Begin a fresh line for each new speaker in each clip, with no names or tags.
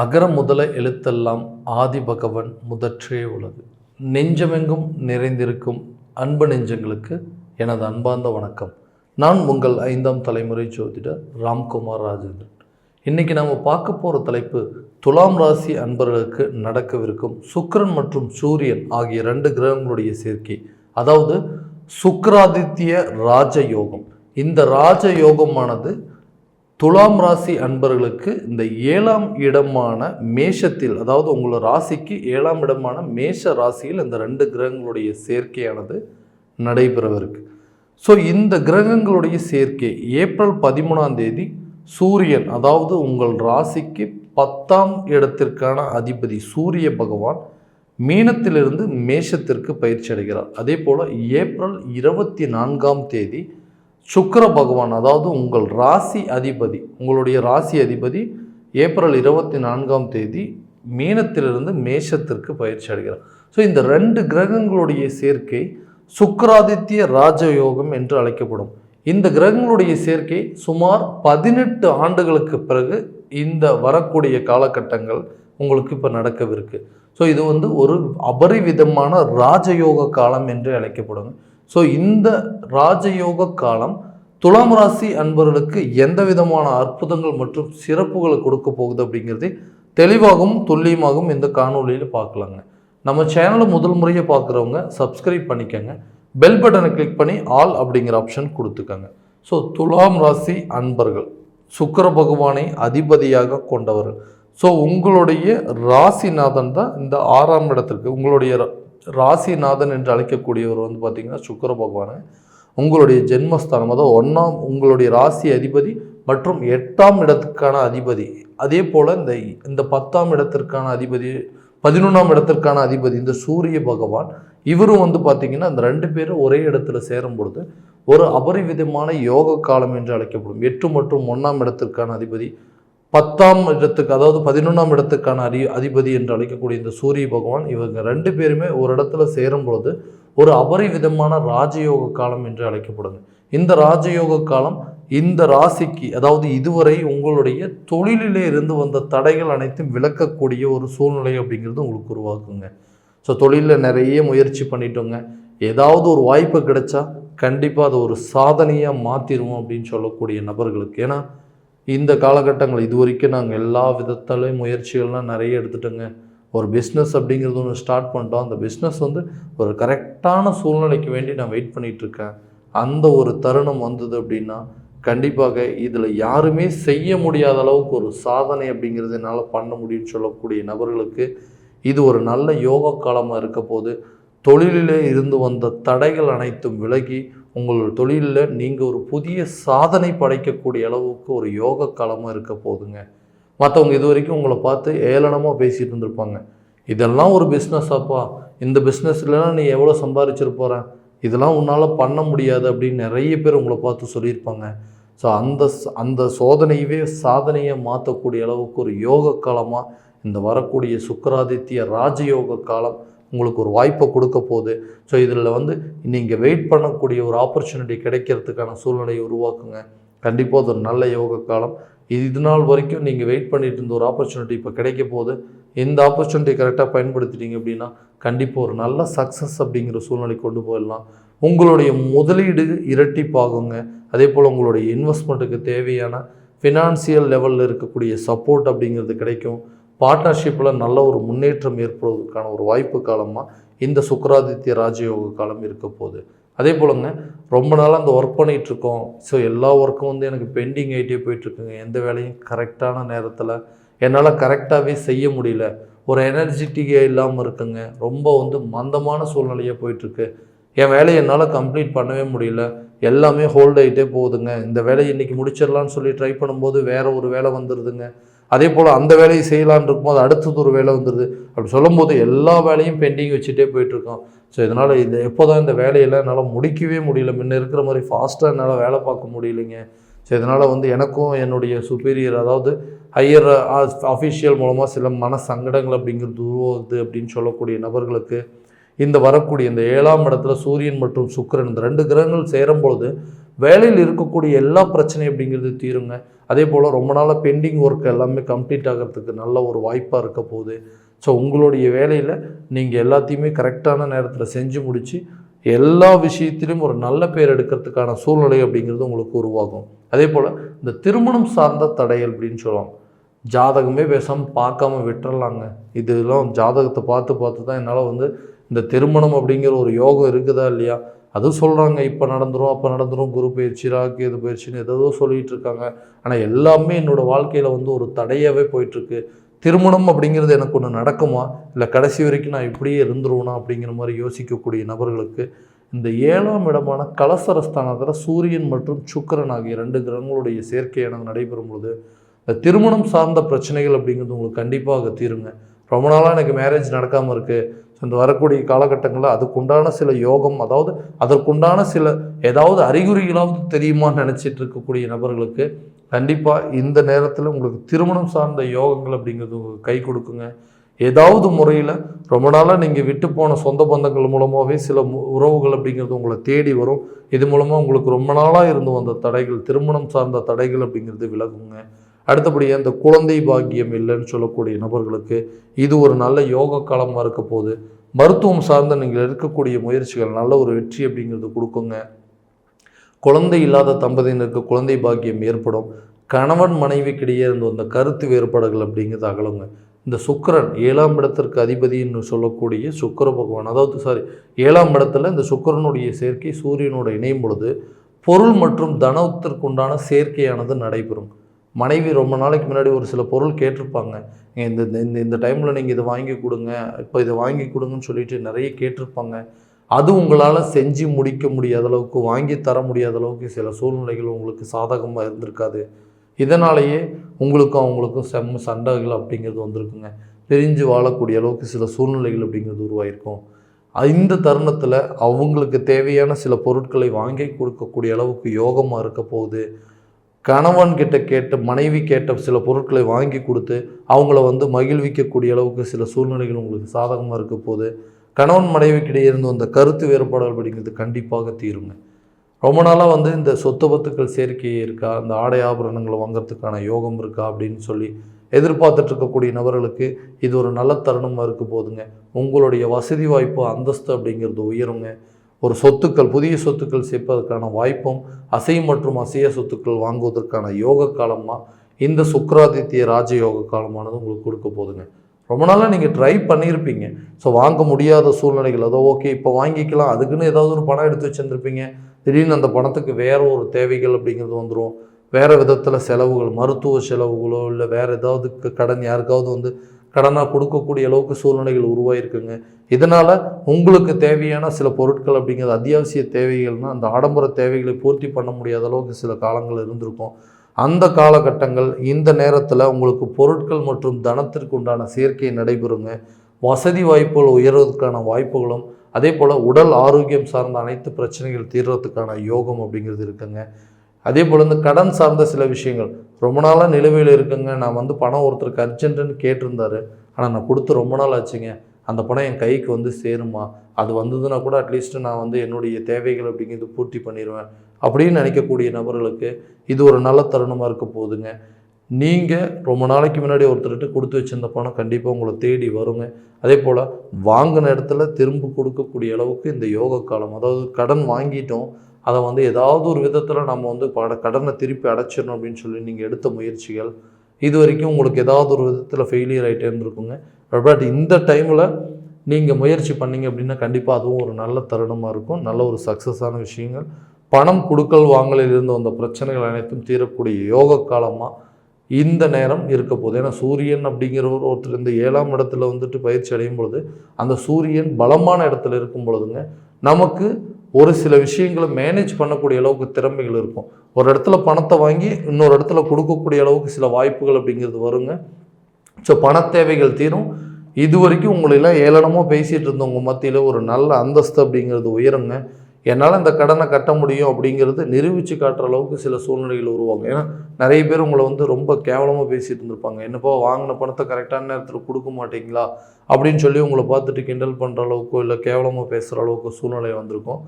அகரம் முதல எழுத்தெல்லாம் ஆதி பகவன் முதற்றே உள்ளது நெஞ்சமெங்கும் நிறைந்திருக்கும் அன்பு நெஞ்சங்களுக்கு எனது அன்பார்ந்த வணக்கம் நான் உங்கள் ஐந்தாம் தலைமுறை ஜோதிடர் ராம்குமார் ராஜேந்திரன் இன்றைக்கி நாம் பார்க்க போகிற தலைப்பு துலாம் ராசி அன்பர்களுக்கு நடக்கவிருக்கும் சுக்கரன் மற்றும் சூரியன் ஆகிய ரெண்டு கிரகங்களுடைய சேர்க்கை அதாவது சுக்கராதித்ய ராஜயோகம் இந்த ராஜயோகமானது துலாம் ராசி அன்பர்களுக்கு இந்த ஏழாம் இடமான மேஷத்தில் அதாவது உங்களோட ராசிக்கு ஏழாம் இடமான மேஷ ராசியில் இந்த ரெண்டு கிரகங்களுடைய சேர்க்கையானது நடைபெறவிருக்கு ஸோ இந்த கிரகங்களுடைய சேர்க்கை ஏப்ரல் பதிமூணாம் தேதி சூரியன் அதாவது உங்கள் ராசிக்கு பத்தாம் இடத்திற்கான அதிபதி சூரிய பகவான் மீனத்திலிருந்து மேஷத்திற்கு பயிற்சி அடைகிறார் அதே போல் ஏப்ரல் இருபத்தி நான்காம் தேதி சுக்கர பகவான் அதாவது உங்கள் ராசி அதிபதி உங்களுடைய ராசி அதிபதி ஏப்ரல் இருபத்தி நான்காம் தேதி மீனத்திலிருந்து மேஷத்திற்கு பயிற்சி அடைகிறார் ஸோ இந்த ரெண்டு கிரகங்களுடைய சேர்க்கை சுக்கராதித்ய ராஜயோகம் என்று அழைக்கப்படும் இந்த கிரகங்களுடைய சேர்க்கை சுமார் பதினெட்டு ஆண்டுகளுக்கு பிறகு இந்த வரக்கூடிய காலகட்டங்கள் உங்களுக்கு இப்போ நடக்கவிருக்கு ஸோ இது வந்து ஒரு அபரிவிதமான ராஜயோக காலம் என்று அழைக்கப்படும் ஸோ இந்த ராஜயோக காலம் துலாம் ராசி அன்பர்களுக்கு எந்த விதமான அற்புதங்கள் மற்றும் சிறப்புகளை கொடுக்க போகுது அப்படிங்கிறது தெளிவாகவும் துல்லியமாகவும் இந்த காணொலியில் பார்க்கலாங்க நம்ம சேனலை முதல் முறையை பார்க்குறவங்க சப்ஸ்கிரைப் பண்ணிக்கோங்க பெல் பட்டனை கிளிக் பண்ணி ஆல் அப்படிங்கிற ஆப்ஷன் கொடுத்துக்கோங்க ஸோ துலாம் ராசி அன்பர்கள் சுக்கர பகவானை அதிபதியாக கொண்டவர்கள் ஸோ உங்களுடைய ராசிநாதன் தான் இந்த ஆறாம் இடத்திற்கு உங்களுடைய ராசிநாதன் என்று அழைக்கக்கூடியவர் வந்து பார்த்திங்கன்னா சுக்கர பகவானை உங்களுடைய ஜென்மஸ்தானம் அதாவது ஒன்றாம் உங்களுடைய ராசி அதிபதி மற்றும் எட்டாம் இடத்துக்கான அதிபதி அதே போல் இந்த இந்த பத்தாம் இடத்திற்கான அதிபதி பதினொன்றாம் இடத்திற்கான அதிபதி இந்த சூரிய பகவான் இவரும் வந்து பார்த்திங்கன்னா அந்த ரெண்டு பேரும் ஒரே இடத்துல சேரும் பொழுது ஒரு அபரிவிதமான யோக காலம் என்று அழைக்கப்படும் எட்டு மற்றும் ஒன்றாம் இடத்திற்கான அதிபதி பத்தாம் இடத்துக்கு அதாவது பதினொன்றாம் இடத்துக்கான அதி அதிபதி என்று அழைக்கக்கூடிய இந்த சூரிய பகவான் இவங்க ரெண்டு பேருமே ஒரு இடத்துல சேரும் பொழுது ஒரு அபரிவிதமான ராஜயோக காலம் என்று அழைக்கப்படுது இந்த ராஜயோக காலம் இந்த ராசிக்கு அதாவது இதுவரை உங்களுடைய தொழிலிலே இருந்து வந்த தடைகள் அனைத்தும் விளக்கக்கூடிய ஒரு சூழ்நிலை அப்படிங்கிறது உங்களுக்கு உருவாக்குங்க ஸோ தொழிலில் நிறைய முயற்சி பண்ணிட்டோங்க ஏதாவது ஒரு வாய்ப்பு கிடைச்சா கண்டிப்பாக அதை ஒரு சாதனையாக மாற்றிடுவோம் அப்படின்னு சொல்லக்கூடிய நபர்களுக்கு ஏன்னா இந்த காலகட்டங்கள் இது வரைக்கும் நாங்கள் எல்லா விதத்தாலையும் முயற்சிகள்லாம் நிறைய எடுத்துட்டோங்க ஒரு பிஸ்னஸ் அப்படிங்கிறது ஒன்று ஸ்டார்ட் பண்ணிட்டோம் அந்த பிஸ்னஸ் வந்து ஒரு கரெக்டான சூழ்நிலைக்கு வேண்டி நான் வெயிட் பண்ணிகிட்ருக்கேன் அந்த ஒரு தருணம் வந்தது அப்படின்னா கண்டிப்பாக இதில் யாருமே செய்ய முடியாத அளவுக்கு ஒரு சாதனை அப்படிங்கிறது என்னால் பண்ண முடியும்னு சொல்லக்கூடிய நபர்களுக்கு இது ஒரு நல்ல யோகா காலமாக இருக்க போது தொழிலிலே இருந்து வந்த தடைகள் அனைத்தும் விலகி உங்களோட தொழிலில் நீங்கள் ஒரு புதிய சாதனை படைக்கக்கூடிய அளவுக்கு ஒரு யோக காலமாக இருக்க போதுங்க மற்றவங்க இது வரைக்கும் உங்களை பார்த்து ஏளனமாக பேசிகிட்டு இருந்திருப்பாங்க இதெல்லாம் ஒரு பிஸ்னஸ் அப்பா இந்த பிஸ்னஸ்லாம் நீ எவ்வளோ சம்பாரிச்சிருப்போற இதெல்லாம் உன்னால் பண்ண முடியாது அப்படின்னு நிறைய பேர் உங்களை பார்த்து சொல்லியிருப்பாங்க ஸோ அந்த அந்த சோதனையவே சாதனையை மாற்றக்கூடிய அளவுக்கு ஒரு யோக காலமாக இந்த வரக்கூடிய சுக்கராதித்ய ராஜயோக காலம் உங்களுக்கு ஒரு வாய்ப்பை கொடுக்க போகுது ஸோ இதில் வந்து நீங்கள் வெயிட் பண்ணக்கூடிய ஒரு ஆப்பர்ச்சுனிட்டி கிடைக்கிறதுக்கான சூழ்நிலையை உருவாக்குங்க கண்டிப்பாக அது ஒரு நல்ல யோக காலம் இது நாள் வரைக்கும் நீங்கள் வெயிட் பண்ணிட்டு இருந்த ஒரு ஆப்பர்ச்சுனிட்டி இப்போ கிடைக்க போகுது இந்த ஆப்பர்ச்சுனிட்டி கரெக்டாக பயன்படுத்திட்டீங்க அப்படின்னா கண்டிப்பாக ஒரு நல்ல சக்ஸஸ் அப்படிங்கிற சூழ்நிலை கொண்டு போயிடலாம் உங்களுடைய முதலீடு இரட்டிப்பாகுங்க அதே போல் உங்களுடைய இன்வெஸ்ட்மெண்ட்டுக்கு தேவையான ஃபினான்சியல் லெவலில் இருக்கக்கூடிய சப்போர்ட் அப்படிங்கிறது கிடைக்கும் பார்ட்னர்ஷிப்பில் நல்ல ஒரு முன்னேற்றம் ஏற்படுவதற்கான ஒரு வாய்ப்பு காலமாக இந்த சுக்கராதித்ய ராஜயோக காலம் இருக்க போகுது அதே போலங்க ரொம்ப நாளாக அந்த ஒர்க் பண்ணிகிட்ருக்கோம் ஸோ எல்லா ஒர்க்கும் வந்து எனக்கு பெண்டிங் ஆகிட்டே போயிட்டுருக்குங்க எந்த வேலையும் கரெக்டான நேரத்தில் என்னால் கரெக்டாகவே செய்ய முடியல ஒரு எனர்ஜிட்டிக்காக இல்லாமல் இருக்குங்க ரொம்ப வந்து மந்தமான சூழ்நிலையாக போயிட்டுருக்கு என் வேலையை என்னால் கம்ப்ளீட் பண்ணவே முடியல எல்லாமே ஹோல்ட் ஆகிட்டே போகுதுங்க இந்த வேலையை இன்றைக்கி முடிச்சிடலான்னு சொல்லி ட்ரை பண்ணும்போது வேறு ஒரு வேலை வந்துடுதுங்க அதே போல் அந்த வேலையை செய்யலான் இருக்கும்போது அடுத்தது ஒரு வேலை வந்துடுது அப்படி போது எல்லா வேலையும் பெண்டிங் வச்சுட்டே போயிட்டுருக்கோம் ஸோ இதனால் இது எப்போ தான் இந்த வேலையெல்லாம் என்னால் முடிக்கவே முடியல முன்ன இருக்கிற மாதிரி ஃபாஸ்ட்டாக என்னால் வேலை பார்க்க முடியலைங்க ஸோ இதனால் வந்து எனக்கும் என்னுடைய சுப்பீரியர் அதாவது ஹையர் அஃபிஷியல் மூலமாக சில மன சங்கடங்கள் அப்படிங்கிறது உருவாகுது அப்படின்னு சொல்லக்கூடிய நபர்களுக்கு இந்த வரக்கூடிய இந்த ஏழாம் இடத்துல சூரியன் மற்றும் சுக்கரன் இந்த ரெண்டு கிரகங்கள் சேரும்பொழுது வேலையில் இருக்கக்கூடிய எல்லா பிரச்சனையும் அப்படிங்கிறது தீருங்க அதே போல் ரொம்ப நாளாக பெண்டிங் ஒர்க் எல்லாமே கம்ப்ளீட் ஆகிறதுக்கு நல்ல ஒரு வாய்ப்பாக இருக்க போகுது ஸோ உங்களுடைய வேலையில் நீங்கள் எல்லாத்தையுமே கரெக்டான நேரத்தில் செஞ்சு முடித்து எல்லா விஷயத்திலும் ஒரு நல்ல பேர் எடுக்கிறதுக்கான சூழ்நிலை அப்படிங்கிறது உங்களுக்கு உருவாகும் அதே போல் இந்த திருமணம் சார்ந்த தடைகள் அப்படின்னு சொல்லலாம் ஜாதகமே பேசாமல் பார்க்காம விட்டுறலாங்க இதெல்லாம் ஜாதகத்தை பார்த்து பார்த்து தான் என்னால் வந்து இந்த திருமணம் அப்படிங்கிற ஒரு யோகம் இருக்குதா இல்லையா அது சொல்கிறாங்க இப்போ நடந்துடும் அப்போ நடந்துடும் குரு பயிற்சி ராக்கு இது பயிற்சின்னு எதோ சொல்லிகிட்டு இருக்காங்க ஆனால் எல்லாமே என்னோடய வாழ்க்கையில் வந்து ஒரு தடையாகவே போயிட்டுருக்கு திருமணம் அப்படிங்கிறது எனக்கு ஒன்று நடக்குமா இல்லை கடைசி வரைக்கும் நான் இப்படியே இருந்துருவேனா அப்படிங்கிற மாதிரி யோசிக்கக்கூடிய நபர்களுக்கு இந்த ஏழாம் இடமான கலசரஸ்தானத்தில் சூரியன் மற்றும் சுக்கரன் ஆகிய ரெண்டு கிரகங்களுடைய சேர்க்கை எனக்கு நடைபெறும் பொழுது இந்த திருமணம் சார்ந்த பிரச்சனைகள் அப்படிங்கிறது உங்களுக்கு கண்டிப்பாக தீருங்க ரொம்ப நாளாக எனக்கு மேரேஜ் நடக்காமல் இருக்குது இந்த வரக்கூடிய காலகட்டங்களில் அதுக்குண்டான சில யோகம் அதாவது அதற்குண்டான சில ஏதாவது அறிகுறிகளாவது தெரியுமான்னு நினச்சிட்டு இருக்கக்கூடிய நபர்களுக்கு கண்டிப்பாக இந்த நேரத்தில் உங்களுக்கு திருமணம் சார்ந்த யோகங்கள் அப்படிங்கிறது உங்களுக்கு கை கொடுக்குங்க ஏதாவது முறையில் ரொம்ப நாளாக நீங்கள் விட்டு போன சொந்த பந்தங்கள் மூலமாகவே சில உறவுகள் அப்படிங்கிறது உங்களை தேடி வரும் இது மூலமாக உங்களுக்கு ரொம்ப நாளாக இருந்து வந்த தடைகள் திருமணம் சார்ந்த தடைகள் அப்படிங்கிறது விலகுங்க அடுத்தபடியாக இந்த குழந்தை பாக்கியம் இல்லைன்னு சொல்லக்கூடிய நபர்களுக்கு இது ஒரு நல்ல யோக காலமாக இருக்க போது மருத்துவம் சார்ந்த நீங்கள் எடுக்கக்கூடிய முயற்சிகள் நல்ல ஒரு வெற்றி அப்படிங்கிறது கொடுக்குங்க குழந்தை இல்லாத தம்பதியினருக்கு குழந்தை பாக்கியம் ஏற்படும் கணவன் மனைவிக்கிடையே இருந்து வந்த கருத்து வேறுபாடுகள் அப்படிங்கிறது அகலுங்க இந்த சுக்கரன் ஏழாம் இடத்திற்கு அதிபதின்னு சொல்லக்கூடிய சுக்கர பகவான் அதாவது சாரி ஏழாம் இடத்துல இந்த சுக்கரனுடைய சேர்க்கை சூரியனோட இணையும் பொழுது பொருள் மற்றும் தனத்திற்குண்டான சேர்க்கையானது நடைபெறும் மனைவி ரொம்ப நாளைக்கு முன்னாடி ஒரு சில பொருள் கேட்டிருப்பாங்க இந்த இந்த இந்த டைமில் நீங்கள் இதை வாங்கி கொடுங்க இப்போ இதை வாங்கி கொடுங்கன்னு சொல்லிட்டு நிறைய கேட்டிருப்பாங்க அது உங்களால் செஞ்சு முடிக்க முடியாத அளவுக்கு வாங்கி தர முடியாத அளவுக்கு சில சூழ்நிலைகள் உங்களுக்கு சாதகமாக இருந்திருக்காது இதனாலேயே உங்களுக்கும் அவங்களுக்கும் செம்ம சண்டைகள் அப்படிங்கிறது வந்திருக்குங்க பிரிஞ்சு வாழக்கூடிய அளவுக்கு சில சூழ்நிலைகள் அப்படிங்கிறது உருவாயிருக்கும் இந்த தருணத்தில் அவங்களுக்கு தேவையான சில பொருட்களை வாங்கி கொடுக்கக்கூடிய அளவுக்கு யோகமாக இருக்க போகுது கணவன் கிட்ட கேட்டு மனைவி கேட்ட சில பொருட்களை வாங்கி கொடுத்து அவங்கள வந்து மகிழ்விக்கக்கூடிய அளவுக்கு சில சூழ்நிலைகள் உங்களுக்கு சாதகமாக இருக்க போது கணவன் மனைவிக்கிடையே இருந்து வந்த கருத்து வேறுபாடுகள் படிக்கிறது கண்டிப்பாக தீருங்க ரொம்ப நாளாக வந்து இந்த சொத்து பத்துக்கள் சேர்க்கை இருக்கா இந்த ஆடை ஆபரணங்களை வாங்கிறதுக்கான யோகம் இருக்கா அப்படின்னு சொல்லி எதிர்பார்த்துட்டு இருக்கக்கூடிய நபர்களுக்கு இது ஒரு நல்ல தருணமாக இருக்க போதுங்க உங்களுடைய வசதி வாய்ப்பு அந்தஸ்து அப்படிங்கிறது உயருங்க ஒரு சொத்துக்கள் புதிய சொத்துக்கள் சேர்ப்பதற்கான வாய்ப்பும் அசை மற்றும் அசைய சொத்துக்கள் வாங்குவதற்கான யோக காலமாக இந்த சுக்கராதித்ய ராஜயோக காலமானது உங்களுக்கு கொடுக்க போதுங்க ரொம்ப நாளாக நீங்கள் ட்ரை பண்ணியிருப்பீங்க ஸோ வாங்க முடியாத சூழ்நிலைகள் அதோ ஓகே இப்போ வாங்கிக்கலாம் அதுக்குன்னு ஏதாவது ஒரு பணம் எடுத்து வச்சுருந்துருப்பீங்க திடீர்னு அந்த பணத்துக்கு வேறு ஒரு தேவைகள் அப்படிங்கிறது வந்துடும் வேறு விதத்தில் செலவுகள் மருத்துவ செலவுகளோ இல்லை வேறு ஏதாவது கடன் யாருக்காவது வந்து கடனாக கொடுக்கக்கூடிய அளவுக்கு சூழ்நிலைகள் உருவாயிருக்குங்க இதனால் உங்களுக்கு தேவையான சில பொருட்கள் அப்படிங்கிறது அத்தியாவசிய தேவைகள்னால் அந்த ஆடம்பர தேவைகளை பூர்த்தி பண்ண முடியாத அளவுக்கு சில காலங்கள் இருந்திருக்கும் அந்த காலகட்டங்கள் இந்த நேரத்தில் உங்களுக்கு பொருட்கள் மற்றும் தனத்திற்கு உண்டான சேர்க்கை நடைபெறுங்க வசதி வாய்ப்புகள் உயர்வதற்கான வாய்ப்புகளும் அதே போல் உடல் ஆரோக்கியம் சார்ந்த அனைத்து பிரச்சனைகள் தீர்றதுக்கான யோகம் அப்படிங்கிறது இருக்குங்க அதே போல் இந்த கடன் சார்ந்த சில விஷயங்கள் ரொம்ப நாளாக நிலுவையில் இருக்குங்க நான் வந்து பணம் ஒருத்தருக்கு அர்ஜென்ட்டுன்னு கேட்டிருந்தாரு ஆனால் நான் கொடுத்து ரொம்ப நாள் ஆச்சுங்க அந்த பணம் என் கைக்கு வந்து சேருமா அது வந்ததுன்னா கூட அட்லீஸ்ட்டு நான் வந்து என்னுடைய தேவைகள் அப்படிங்கிறது பூர்த்தி பண்ணிடுவேன் அப்படின்னு நினைக்கக்கூடிய நபர்களுக்கு இது ஒரு நல்ல தருணமாக இருக்க போகுதுங்க நீங்கள் ரொம்ப நாளைக்கு முன்னாடி ஒருத்தர்கிட்ட கொடுத்து வச்சுருந்த பணம் கண்டிப்பாக உங்களை தேடி வருங்க அதே போல் வாங்கின இடத்துல திரும்ப கொடுக்கக்கூடிய அளவுக்கு இந்த யோக காலம் அதாவது கடன் வாங்கிட்டோம் அதை வந்து ஏதாவது ஒரு விதத்தில் நம்ம வந்து பட கடனை திருப்பி அடைச்சிடணும் அப்படின்னு சொல்லி நீங்கள் எடுத்த முயற்சிகள் இது வரைக்கும் உங்களுக்கு ஏதாவது ஒரு விதத்தில் ஃபெயிலியர் ஆகிட்டே இருந்திருக்குங்க பட் இந்த டைமில் நீங்கள் முயற்சி பண்ணீங்க அப்படின்னா கண்டிப்பாக அதுவும் ஒரு நல்ல தருணமாக இருக்கும் நல்ல ஒரு சக்ஸஸான விஷயங்கள் பணம் கொடுக்கல் வாங்கலிலிருந்து வந்த பிரச்சனைகள் அனைத்தும் தீரக்கூடிய யோக காலமாக இந்த நேரம் இருக்க போகுது ஏன்னா சூரியன் அப்படிங்கிற ஒருத்தர் இந்த ஏழாம் இடத்துல வந்துட்டு பயிற்சி அடையும் பொழுது அந்த சூரியன் பலமான இடத்துல இருக்கும் பொழுதுங்க நமக்கு ஒரு சில விஷயங்களை மேனேஜ் பண்ணக்கூடிய அளவுக்கு திறமைகள் இருக்கும் ஒரு இடத்துல பணத்தை வாங்கி இன்னொரு இடத்துல கொடுக்கக்கூடிய அளவுக்கு சில வாய்ப்புகள் அப்படிங்கிறது வருங்க ஸோ பண தேவைகள் தீரும் இது வரைக்கும் உங்களெல்லாம் ஏளனமாக பேசிகிட்டு இருந்தவங்க மத்தியில் ஒரு நல்ல அந்தஸ்து அப்படிங்கிறது உயருங்க என்னால் இந்த கடனை கட்ட முடியும் அப்படிங்கிறது நிரூபித்து காட்டுற அளவுக்கு சில சூழ்நிலைகள் உருவாகும் ஏன்னா நிறைய பேர் உங்களை வந்து ரொம்ப கேவலமாக பேசிகிட்டு இருந்திருப்பாங்க என்னப்பா வாங்கின பணத்தை கரெக்டான நேரத்தில் கொடுக்க மாட்டீங்களா அப்படின்னு சொல்லி உங்களை பார்த்துட்டு கிண்டல் பண்ணுற அளவுக்கோ இல்லை கேவலமாக பேசுகிற அளவுக்கு சூழ்நிலை வந்திருக்கும்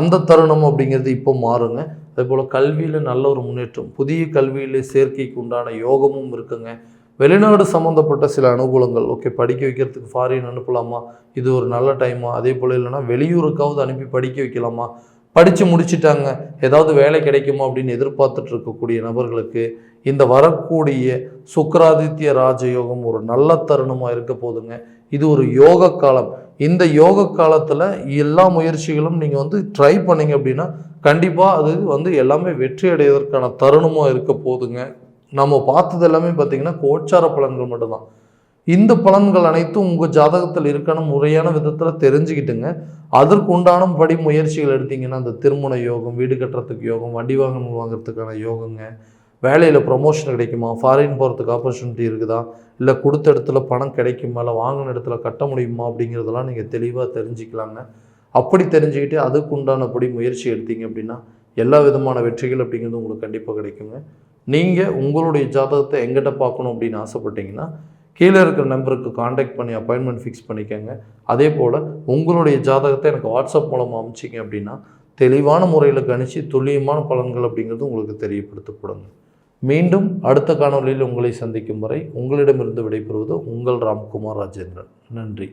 அந்த தருணம் அப்படிங்கிறது இப்போ மாறுங்க அதே போல் கல்வியில் நல்ல ஒரு முன்னேற்றம் புதிய கல்வியில் சேர்க்கைக்கு உண்டான யோகமும் இருக்குங்க வெளிநாடு சம்மந்தப்பட்ட சில அனுகூலங்கள் ஓகே படிக்க வைக்கிறதுக்கு ஃபாரின் அனுப்பலாமா இது ஒரு நல்ல டைமா அதே போல் இல்லைனா வெளியூருக்காவது அனுப்பி படிக்க வைக்கலாமா படித்து முடிச்சிட்டாங்க ஏதாவது வேலை கிடைக்குமா அப்படின்னு எதிர்பார்த்துட்டு இருக்கக்கூடிய நபர்களுக்கு இந்த வரக்கூடிய சுக்கராதித்ய ராஜயோகம் ஒரு நல்ல தருணமாக இருக்க போதுங்க இது ஒரு யோக காலம் இந்த யோக காலத்தில் எல்லா முயற்சிகளும் நீங்கள் வந்து ட்ரை பண்ணிங்க அப்படின்னா கண்டிப்பாக அது வந்து எல்லாமே வெற்றி அடைவதற்கான தருணமாக இருக்க போதுங்க நம்ம பார்த்தது எல்லாமே பார்த்தீங்கன்னா கோச்சார பலன்கள் மட்டும்தான் இந்த பலன்கள் அனைத்தும் உங்கள் ஜாதகத்தில் இருக்கணும் முறையான விதத்தில் தெரிஞ்சுக்கிட்டுங்க அதற்கு உண்டான படி முயற்சிகள் எடுத்தீங்கன்னா அந்த திருமண யோகம் வீடு கட்டுறதுக்கு யோகம் வண்டி வாகனம் வாங்குறதுக்கான யோகங்க வேலையில் ப்ரொமோஷன் கிடைக்குமா ஃபாரின் போகிறதுக்கு ஆப்பர்ச்சுனிட்டி இருக்குதா இல்லை கொடுத்த இடத்துல பணம் கிடைக்குமா இல்லை வாங்கின இடத்துல கட்ட முடியுமா அப்படிங்கிறதெல்லாம் நீங்கள் தெளிவாக தெரிஞ்சுக்கலாங்க அப்படி தெரிஞ்சுக்கிட்டு அதுக்கு படி முயற்சி எடுத்தீங்க அப்படின்னா எல்லா விதமான வெற்றிகள் அப்படிங்கிறது உங்களுக்கு கண்டிப்பாக கிடைக்குங்க நீங்கள் உங்களுடைய ஜாதகத்தை எங்கிட்ட பார்க்கணும் அப்படின்னு ஆசைப்பட்டீங்கன்னா கீழே இருக்கிற நம்பருக்கு காண்டாக்ட் பண்ணி அப்பாயின்மெண்ட் ஃபிக்ஸ் பண்ணிக்கோங்க அதே போல் உங்களுடைய ஜாதகத்தை எனக்கு வாட்ஸ்அப் மூலமாக அமைச்சிங்க அப்படின்னா தெளிவான முறையில் கணிச்சு துல்லியமான பலன்கள் அப்படிங்கிறது உங்களுக்கு தெரியப்படுத்தப்படுங்க மீண்டும் அடுத்த காணொலியில் உங்களை சந்திக்கும் வரை உங்களிடமிருந்து விடைபெறுவது உங்கள் ராம்குமார் ராஜேந்திரன் நன்றி